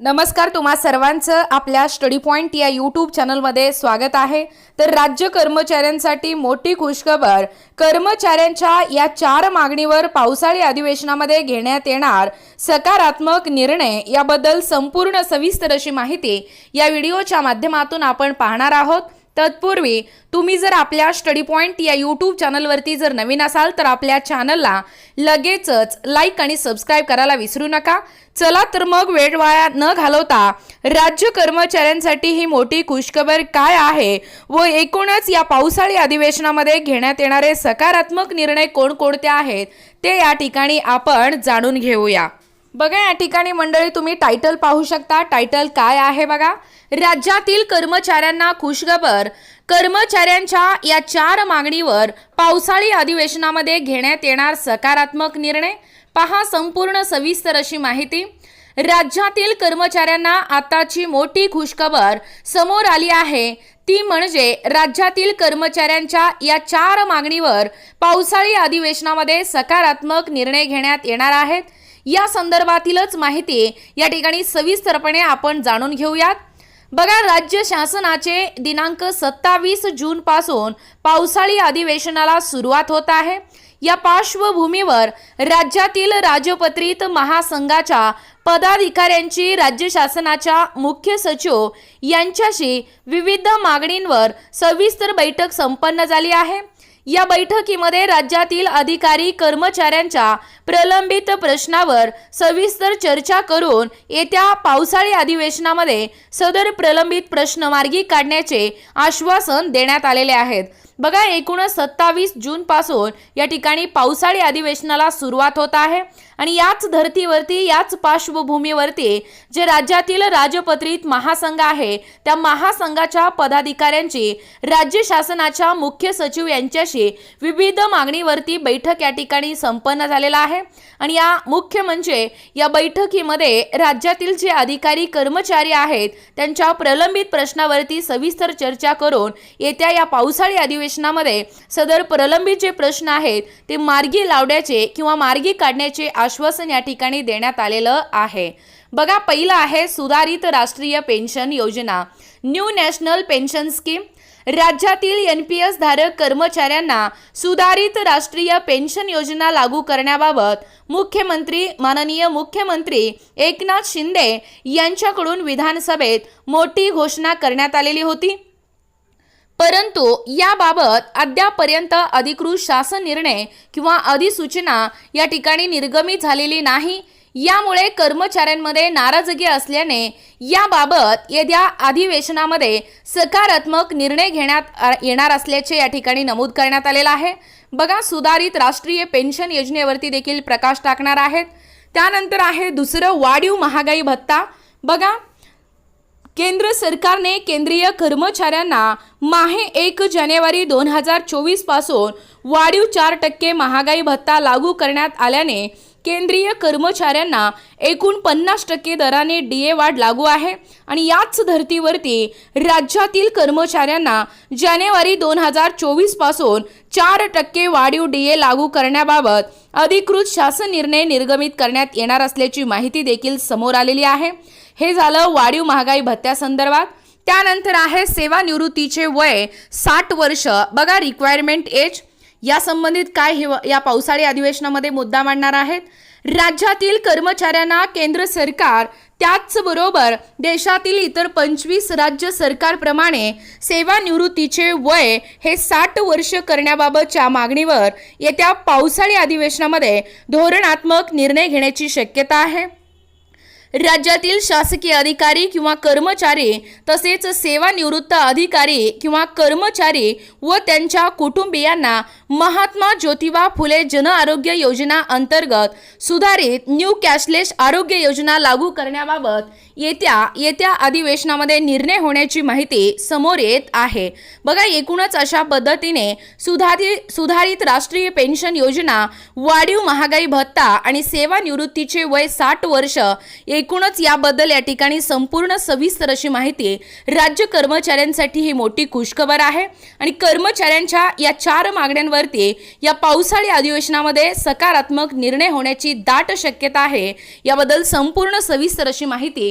नमस्कार तुम्हा सर्वांचं आपल्या स्टडी पॉईंट या यूट्यूब चॅनलमध्ये स्वागत आहे. तर राज्य कर्मचाऱ्यांसाठी मोठी खुशखबर. कर्मचाऱ्यांच्या या चार मागणीवर पावसाळी अधिवेशनामध्ये घेण्यात येणार सकारात्मक निर्णय याबद्दल संपूर्ण सविस्तर अशी माहिती या व्हिडिओच्या माध्यमातून आपण पाहणार आहोत. तत्पूर्वी तुम्ही जर आपल्या स्टडी पॉईंट या यूट्यूब चॅनलवरती जर नवीन असाल तर आपल्या चॅनलला लगेचच लाईक आणि सबस्क्राईब करायला विसरू नका. चला तर मग वेळ वाया न घालवता राज्य कर्मचाऱ्यांसाठी ही मोठी खुशखबर काय आहे व एकूणच या पावसाळी अधिवेशनामध्ये घेण्यात येणारे सकारात्मक निर्णय कोणकोणते आहेत ते या ठिकाणी आपण जाणून घेऊया. बघा या ठिकाणी मंडळी तुम्ही टायटल पाहू शकता. टायटल काय आहे बघा? राज्यातील कर्मचाऱ्यांना खुशखबर. कर्मचाऱ्यांच्या या चार मागणीवर पावसाळी अधिवेशनामध्ये घेण्यात येणार सकारात्मक निर्णय. पहा संपूर्ण सविस्तर अशी माहिती. राज्यातील कर्मचाऱ्यांना आताची मोठी खुशखबर समोर आली आहे. ती म्हणजे राज्यातील कर्मचाऱ्यांच्या या चार मागणीवर पावसाळी अधिवेशनामध्ये सकारात्मक निर्णय घेण्यात येणार आहेत. या संदर्भातीलच माहिती या ठिकाणी सविस्तरपणे आपण जाणून घेऊयात. बघा राज्य शासनाचे दिनांक सत्तावीस जून पासून पावसाळी अधिवेशनाला सुरुवात होत आहे. या पार्श्वभूमीवर राज्यातील राजपत्रित महासंघाच्या पदाधिकाऱ्यांची राज्य शासनाच्या मुख्य सचिव यांच्याशी विविध मागणींवर सविस्तर बैठक संपन्न झाली आहे. या बैठकीमध्ये राज्यातील अधिकारी कर्मचाऱ्यांच्या प्रलंबित प्रश्नावर सविस्तर चर्चा करून येत्या पावसाळी अधिवेशनामध्ये सदर प्रलंबित प्रश्न मार्गी काढण्याचे आश्वासन देण्यात आलेले आहेत. बघा एकूणच सत्तावीस जूनपासून या ठिकाणी पावसाळी अधिवेशनाला सुरुवात होत आहे. आणि याच धर्तीवरती याच पार्श्वभूमीवरती जे राज्यातील राजपत्रित महासंघ आहे त्या महासंघाच्या पदाधिकाऱ्यांची राज्य शासनाच्या मुख्य सचिव यांच्याशी विविध मागणीवरती बैठक या ठिकाणी संपन्न झालेला आहे. आणि या मुख्य म्हणजे या बैठकीमध्ये राज्यातील जे अधिकारी कर्मचारी आहेत त्यांच्या प्रलंबित प्रश्नावरती सविस्तर चर्चा करून येत्या या पावसाळी अधिवेशनामध्ये सदर प्रलंबित जे प्रश्न आहेत ते मार्गी लावण्याचे किंवा मार्गी काढण्याचे आश्वासन या ठिकाणी देण्यात आलेलं आहे. बघा पहिलं आहे सुधारित राष्ट्रीय पेन्शन योजना. New national pension scheme. राज्यातील एन पी एस धारक कर्मचाऱ्यांना सुधारित राष्ट्रीय पेन्शन योजना लागू करण्याबाबत मुख्यमंत्री माननीय मुख्यमंत्री एकनाथ शिंदे यांच्याकडून विधानसभेत मोठी घोषणा करण्यात आलेली होती. परंतु याबाबत अद्यापर्यंत अधिकृत शासन निर्णय किंवा अधिसूचना या ठिकाणी निर्गमित झालेली नाही. यामुळे कर्मचाऱ्यांमध्ये नाराजगी असल्याने याबाबत येत्या अधिवेशनामध्ये सकारात्मक निर्णय घेण्यात येणार असल्याचे या ठिकाणी नमूद करण्यात आलेलं आहे. बघा सुधारित राष्ट्रीय पेन्शन योजनेवरती देखील प्रकाश टाकणार आहेत. त्यानंतर आहे दुसरं वाढीव महागाई भत्ता. बघा केंद्र सरकारने केंद्रीय कर्मचाऱ्यांना माहे एक जानेवारी दोन हजार चोवीसपासून वाढीव चार टक्के महागाई भत्ता लागू करण्यात आल्याने केंद्रीय कर्मचाऱ्यांना एकूण पन्नास टक्के दराने डी ए वाढ लागू आहे. आणि याच धर्तीवरती राज्यातील कर्मचाऱ्यांना जानेवारी दोन हजार चोवीसपासून चार टक्के वाढीव डी ए लागू करण्याबाबत अधिकृत शासन निर्णय निर्गमित करण्यात येणार असल्याची माहिती देखील समोर आलेली आहे. हे झालं वाढीव महागाई भत्त्यासंदर्भात त्यानंतर आहे सेवानिवृत्तीचे वय साठ वर्ष. बघा रिक्वायरमेंट एज या संबंधित काय हे या पावसाळी अधिवेशनामध्ये मुद्दा मांडणार आहेत. राज्यातील कर्मचाऱ्यांना केंद्र सरकार त्याचबरोबर देशातील इतर पंचवीस राज्य सरकारप्रमाणे सेवानिवृत्तीचे वय हे साठ वर्ष करण्याबाबतच्या मागणीवर येत्या पावसाळी अधिवेशनामध्ये धोरणात्मक निर्णय घेण्याची शक्यता आहे. राज्यातील शासकीय अधिकारी किंवा कर्मचारी तसेच सेवानिवृत्त अधिकारी किंवा कर्मचारी व त्यांच्या कुटुंबियांना महात्मा ज्योतिबा फुले जन आरोग्य योजना अंतर्गत सुधारित न्यू कॅशलेस आरोग्य योजना लागू करण्याबाबत येत्या येत्या अधिवेशनामध्ये निर्णय होण्याची माहिती समोर येत आहे. बघा एकूणच अशा पद्धतीने सुधारित सुधारित राष्ट्रीय पेन्शन योजना वाढीव महागाई भत्ता आणि सेवानिवृत्तीचे वय साठ वर्ष एकूणच याबद्दल या ठिकाणी संपूर्ण सविस्तर अशी माहिती राज्य कर्मचाऱ्यांसाठी ही मोठी खुशखबर आहे. आणि कर्मचाऱ्यांच्या या चार मागण्यांवरती या पावसाळी अधिवेशनामध्ये सकारात्मक निर्णय होण्याची दाट शक्यता आहे. याबद्दल संपूर्ण सविस्तर अशी माहिती